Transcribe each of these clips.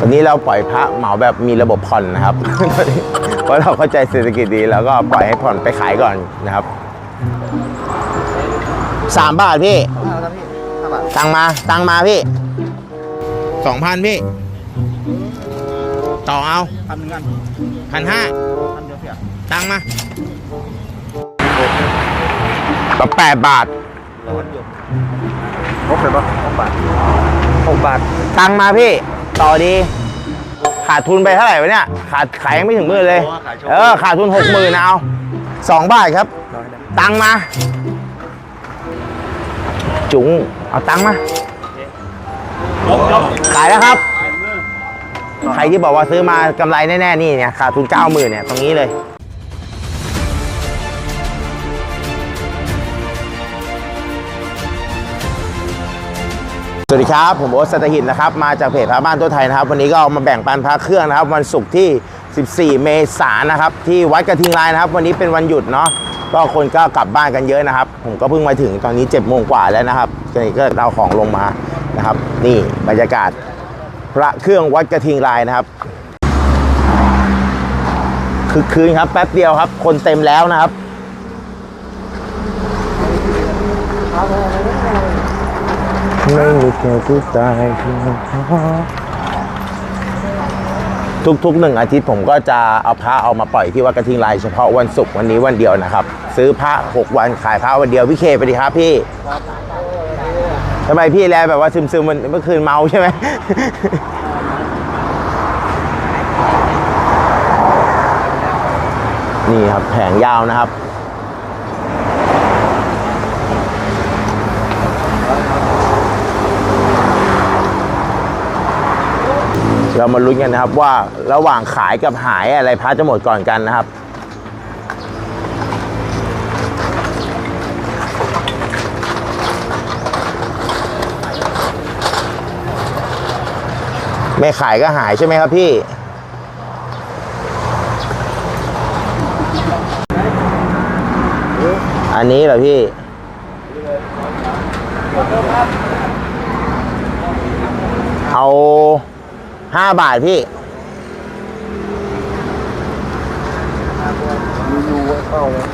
วันนี้เราปล่อยพระเหมาแบบมีระบบผ่อนนะครับ เพราะเราเข้าใจเศรษฐกิจดีแล้วก็ปล่อยให้ผ่อนไปขายก่อนนะครับสามบาทพี่ครับพี่ห้าบาทตังมาตังมาพี่สองพันพี่ ต่อเอาพันหนึ่งกันพันห้าพันเดียวเสียตังมาก็แปดบาทร้อนอยู่ครบเลยปะหกบาทหกบาท ตังมาพี่ ต่อดี ขาดทุนไปเท่าไหร่วะเนี่ย ขาดขายยังไม่ถึงหมื่นเลย เออ ขาดทุนหกหมื่นเอาสองบาทครับร้อยนะตังมา จุ๋งเอาตังมา ขายแล้วครับ ใครที่บอกว่าซื้อมากำไรแน่ๆนี่เนี่ยขาดทุนเก้าหมื่นเนี่ยตรงนี้เลย วัสดีครับ ผมโอ๊ตสัตหินนะครับ มาจากเพจพระบ้านตัวไทยนะครับ วันนี้ก็เอามาแบ่งปันพระเครื่องนะครับ วันศุกร์ที่ 14 เมษายนนะครับ ที่วัดกระทิงลายนะครับ วันนี้เป็นวันหยุดเนาะก็คนก็กลับบ้านกันเยอะนะครับ ผมก็เพิ่งมาถึงตอนนี้7จ็ดโมงกว่าแล้วนะครับตอนนี้ก็เอาของลงมานะครับ นี่บรรยากาศพระเครื่องวัดกระทิงลายนะครับคือคืนครับแป๊บเดียวครับ คนเต็มแล้วนะครับ ไม่มีแค่ผู้ตายทุกๆหนึ่งอาทิตย์ผมก็จะเอาพระเอามาปล่อยที่วัดกระทิงลายเฉพาะวันศุกร์วันนี้วันเดียวนะครับ ซื้อพระ6วันขายพระวันเดียวพี่เคไปดีครับพี่ทำไมพี่แลแบบว่าซึมๆมันเมื่อคืนเมาใช่ไหมนี่ครับแผงยาวนะครับ เรามาลุ้นกันนะครับว่าระหว่างขายกับหายอะไรพระจะหมดก่อนกันนะครับไม่ขายก็หายใช่ไหมครับพี่ อันนี้เหรอพี่ เอา ห้าบาทพี่ยูยูเข้าเลย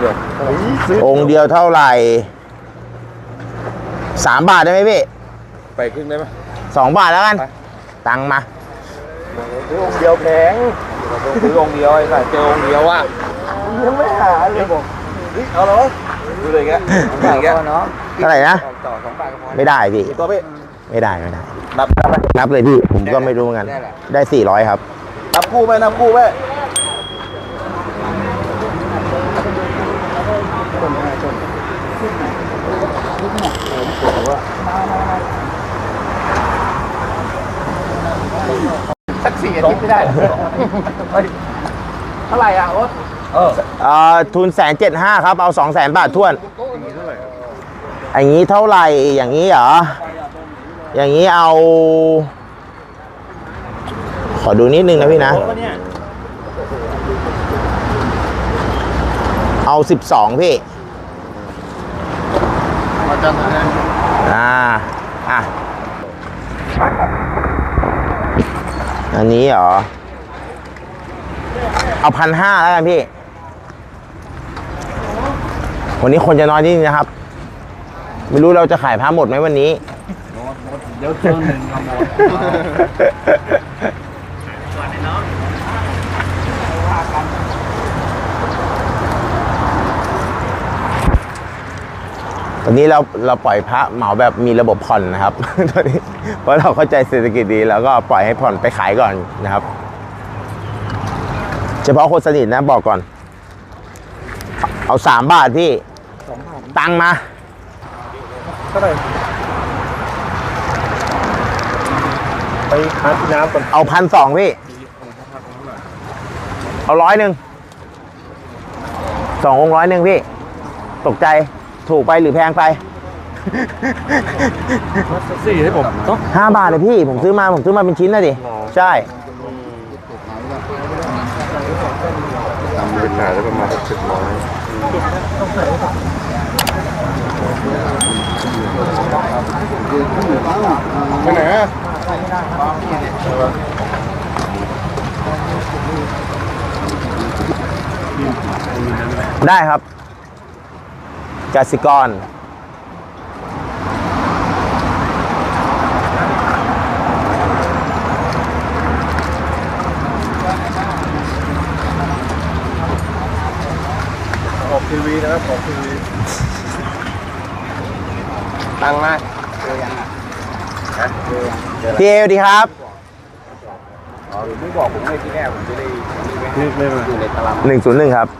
เดี๋ยวซื้อองค์เดียวเท่าไหร่สามบาทได้ไหมพี่ ไปครึ่งได้ไหมสองบาทแล้วกันไปตังค์มาซื้อองค์เดียวแพงซื้อองค์เดียวไอ้สายเจอองค์เดียวอะยังไม่หาเลยบอกเฮ้ยเอาเลยดูเลยแกอย่างเงี้ยเนาะ เท่าไหร่นะต่อสองบาทก็พอไม่ได้พี่ ตัวพี่ไม่ได้ไม่ได้ นับนับไหมนับเลยพี่ ผมก็ไม่รู้เหมือนกัน ได้แหละได้สี่ร้อยครับ นับคู่ไหมนับคู่ไหมสักสี่อาทิตย์ไม่ได้เหรอเท่าไหร่อะโอ๊ตเออเอ่อทุนแสนเจ็ดห้าครับ เอาสองแสนบาททวน อย่างนี้เท่าไหร่อย่างนี้เหรอ อย่างนี้เอา ขอดูนิดนึงนะพี่นะ เอาสิบสองพี่อ่าอะอันนี้เหรอ เอาพันห้าแล้วกันพี่ วันนี้คนจะน้อยนิดนึงนะครับ ไม่รู้เราจะขายผ้าหมดไหมวันนี้ เดี๋ยวเจอหนึ่งขโมยตอนนี้เราเราปล่อยพระเหมาแบบมีระบบผ่อนนะครับ ตอนนี้เพราะเราเข้าใจเศรษฐกิจดีแล้วก็ปล่อยให้ผ่อนไปขายก่อนนะครับ เฉพาะคนสนิทนะบอกก่อน เอาสามบาทพี่สองพันตังค์มาเท่าไหร่ไปหาที่น้ำก่อนเอาพันสองพี่ เอาร้อยหนึ่งสององค์ร้อยหนึ่งพี่ ตกใจถูกไปหรือแพงไป สี่ให้ผมเนาะห้าบาทเลยพี่ ผมซื้อมาผมซื้อมาเป็นชิ้นนะดิอ๋อใช่ ทำเป็นขายแล้วประมาณสิบร้อย ไปไหนอะได้ครับกสิกรออกทีวีนะครับออกทีวี ตังค์มา พี่เอสวัสดีครับอ๋อหรือไม่บอกผมเลยที่แรกผมจะได้นี่ไม่มาอยู่ในตาราง101ครับ120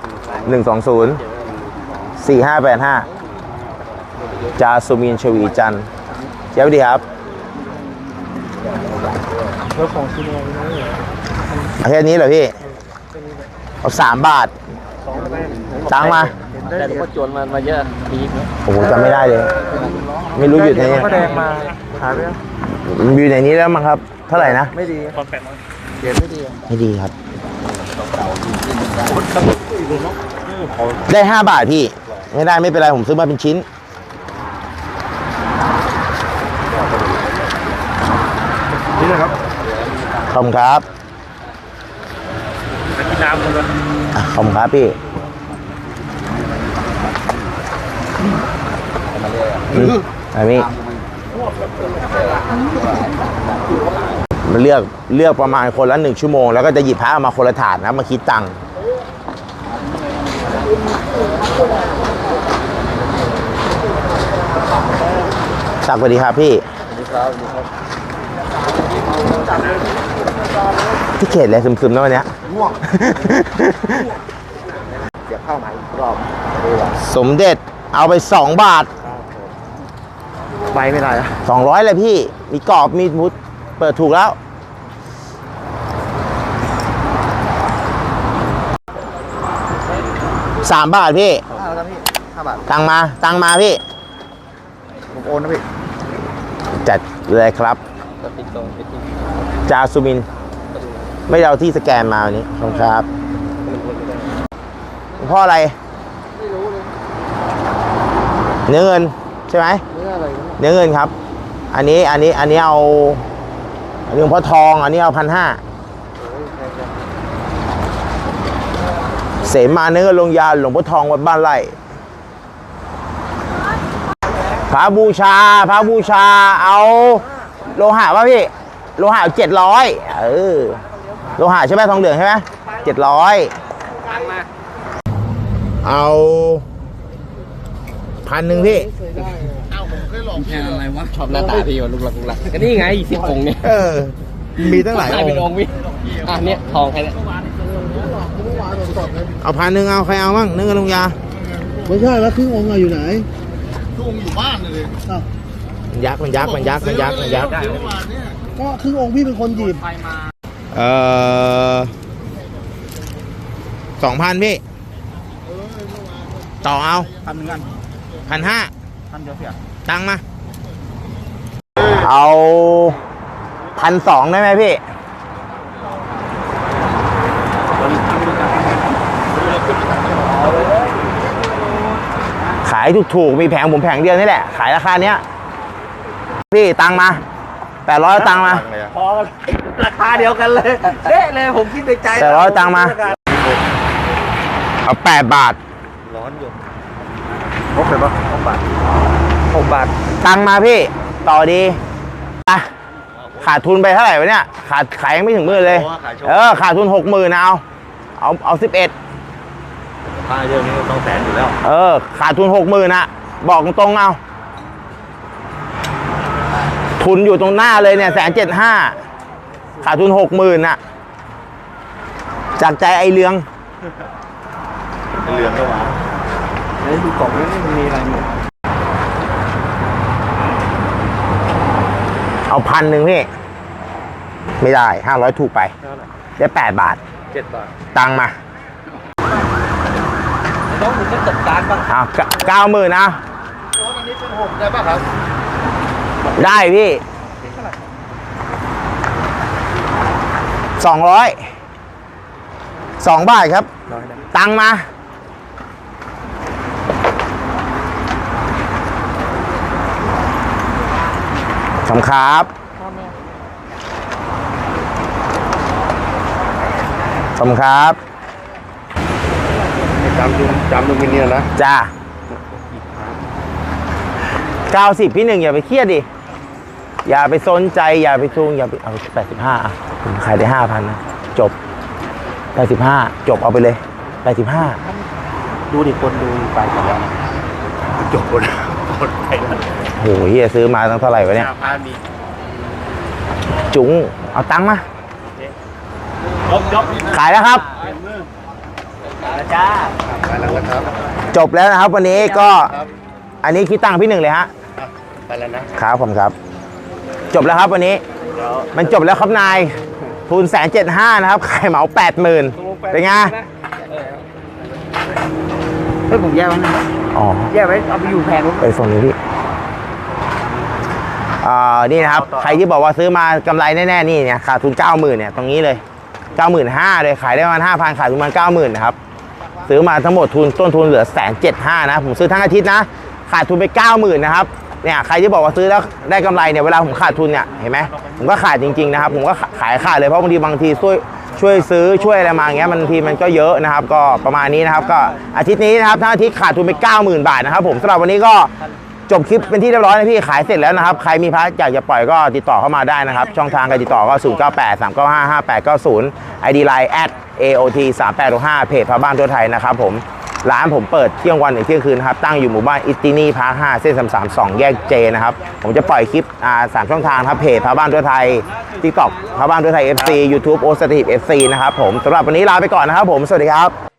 4585จาสุมินชวีจันทร์เจ้าสวัสดีครับเพื่อของที่นี่เอาแค่นี้เหรอพี่ เอาสามบาทตังค์มาแต่ก็จนมันมาเยอะปีกโอ้โหจำไม่ได้เลย ไม่รู้อยู่ในนี้ก็แดงมา หายไปแล้วอยู่ในนี้แล้วมั้งครับ เท่าไหร่นะ ไม่ดีความแปลกเขียนไม่ดีไม่ดีครับ ได้5บาทพี่ ไม่ได้ไม่เป็นไรผมซื้อมาเป็นชิ้น นี่นะครับขอบคุณครับกินน้ำเลยอะขอบคุณครับพี่อืมอันนี้มัน เลือกเลือกประมาณคนละหนึ่งชั่วโมง แล้วก็จะหยิบพระมาคนละถาดนะมาคิดตังค์สักสวัสดีครับพี่ที่เขตเลยซึมๆนะวันเนี้ยง่วงเดี๋ยวเข้ามาอีกรอบ สมเด็จเอาไปสองบาท ไปไม่ได้อะสองร้อยเลยพี่ มีกรอบมีมุด เปิดถูกแล้ว สามบาทพี่ ห้าแล้วพี่ห้าบาท ตังมา ตังมาพี่ ผมโอนนะพี่จัดเลยครับจาสุมิน ไม่ได้เอาที่สแกนมาวันนี้ขอบคุณครับหลวงพ่ออะไรเนื้อเงินใช่ไหม เนื้อเงินครับ อันนี้อันนี้อันนี้เอาอันนี้หลวงพ่อทอง อันนี้เอาพันห้าเสมาเนื้อลงยาหลวงพ่อทองวัดบ้านไร่พระบูชาพระบูชาเอา โลหะป่ะพี่ โลหะเจ็ดร้อยเออโลหะใช่ไหมทองเหลืองใช่ไหมเจ็ดร้อยเอาพันหนึ่งพี่ แค่อะไรวะชอบหน้าตาพี่ว่ะลูกหลักลูกหลักก็นี่ไงสิบองค์เนี่ยเออ มีตั้งหลายใช่อเป็นองค์ค์พี่อะเนี่ยทองใครเนี่ยเอาพันหนึ่งเอาใครเอาบ้างเนื้อเงินลงยาไม่ใช่แล้วครึ่งองค์อะอยู่ไหนมันยักษ์มันยักษ์มันยักษ์มันยักษ์มันยักษ์ก็ครึ่งองค์พี่เป็นคนหยิบเออสองพันพี่ต่อเอาพันหนึ่งกันพันห้าพันเดียวเสีย ตังค์มา เอาพันสองได้ไหมพี่ ขายถูกๆ มีแผงผมแผงเดียวนี่แหละ ขายราคาเนี้ย พี่ตังค์มาแปดร้อยตังค์มา พอกันราคาเดียวกันเลยเด้เลยผมคิดในใจแต่ร้อยตังค์มา เอาแปดบาท ร้อนอยู่ครบเลยปะหกบาท หกบาท ตังค์มาพี่ ต่อดีอะขาดทุนไปเท่าไหร่วะเนี่ย ขาดขายยังไม่ถึงหมื่นเลยเออ ขาดทุนหกหมื่นเอา เอา เอาสิบเอ็ด ค่าเยอะนี่ต้องแสนอยู่แล้ว เออ ขาดทุนหกหมื่นอะบอกตรงๆเอา ทุนอยู่ตรงหน้าเลยเนี่ยแสนเจ็ดห้าขาดทุนหกหมื่นอะจากใจไอเรืองเหลืองก็หวานไอ้ดูกล่องนี้มันมีอะไรหมด เอาพันหนึ่งพี่ ไม่ได้ห้าร้อยถูกไป ได้แปดบาท เจ็ดบาท ตังค์มาต้องมึงก็จัดการบ้างอะเก้าหมื่นนะอันนี้เป็นหกได้ป่ะครับ ได้พี่สองร้อยสองบาทครับ ตังค์มา อบคุณครับ ขอบคุณครับจำดูจำดูมินเนี่ยนะจ้าเก้าสิบพี่หนึ่งอย่าไปเครียดดิ อย่าไปสนใจ อย่าไปทุงอย่าไปเอาแปดสิบห้าอะผมขายได้ห้าพันนะ จบแปดสิบห้าจบเอาไปเลยแปดสิบห้าดูดิคนดูไปหมดแล้วจบหมดหมดไปแล้ว โหเฮียซื้อมาตั้งเท่าไหร่วะเนี่ยพามีจุ๋งเอาตังค์มาจบจบขายแล้วครับจ้าไปแล้วนะครับจบแล้วนะครับ วันนี้ก็อันนี้คิดตังค์พี่หนึ่งเลยฮะไปแล้วนะครับผมครับ จบแล้วครับวันนี้เดี๋ยวมันจบแล้วครับนายทุนแสนเจ็ดห้านะครับขายเหมาแปดหมื่นเป็นไงเฮ้ยผมแยกไว้นะอ๋อแยกไว้เอาไปอยู่แผงนู้นไปฝั่งนี้พี่อ่า นี่นะครับ ใครที่บอกว่าซื้อมากำไรแน่ๆนี่เนี่ยขาดทุนเก้าหมื่นเนี่ยตรงนี้เลยเก้าหมื่นห้าเลยขายได้ประมาณห้าพันขายทุนประมาณเก้าหมื่นนะครับซื้อมาทั้งหมดทุนต้นทุนเหลือแสนเจ็ดห้านะผมซื้อทั้งอาทิตย์นะขาดทุนไปเก้าหมื่นนะครับเนี่ยใครที่บอกว่าซื้อแล้วได้กำไรเนี่ยเวลาผมขาดทุนเนี่ยเห็นไหมผมก็ขาดจริงๆนะครับผมก็ขายขาดเลยเพราะบางทีบางทีช่วยช่วยซื้อช่วยอะไรมาอย่างเงี้ยมันบางทีมันก็เยอะนะครับ ก็ประมาณนี้นะครับ ก็อาทิตย์นี้นะครับทั้งอาทิตย์ขาดทุนไปเก้าหมื่นบาทนะครับ ผมสำหรับวันนี้ก็ จบคลิปเป็นที่เรียบร้อยนะพี่ขายเสร็จแล้วนะครับใครมีพระอยากจะปล่อยก็ติดต่อเข้ามาได้นะครับ ช่องทางการติดต่อก็ 0 9 8 3 9 5 5 8 9 0 ID Line at AOT 3 8 6 5เพจพระบ้านทั่วไทยนะครับผมร้านผมเปิดเที่ยงวันถึงเที่ยงคืนครับตั้งอยู่หมู่บ้านอิตตินีพาร์ค5เส้น332แยกเจนะครับ ผมจะปล่อยคลิปอ่าสามช่องทางครับเพจพระบ้านทั่วไทย TikTok พระบ้านทั่วไทย FC YouTube โอสตีฟ FC นะครับผมสำหรับวันนี้ลาไปก่อนนะครับผม สวัสดีครับ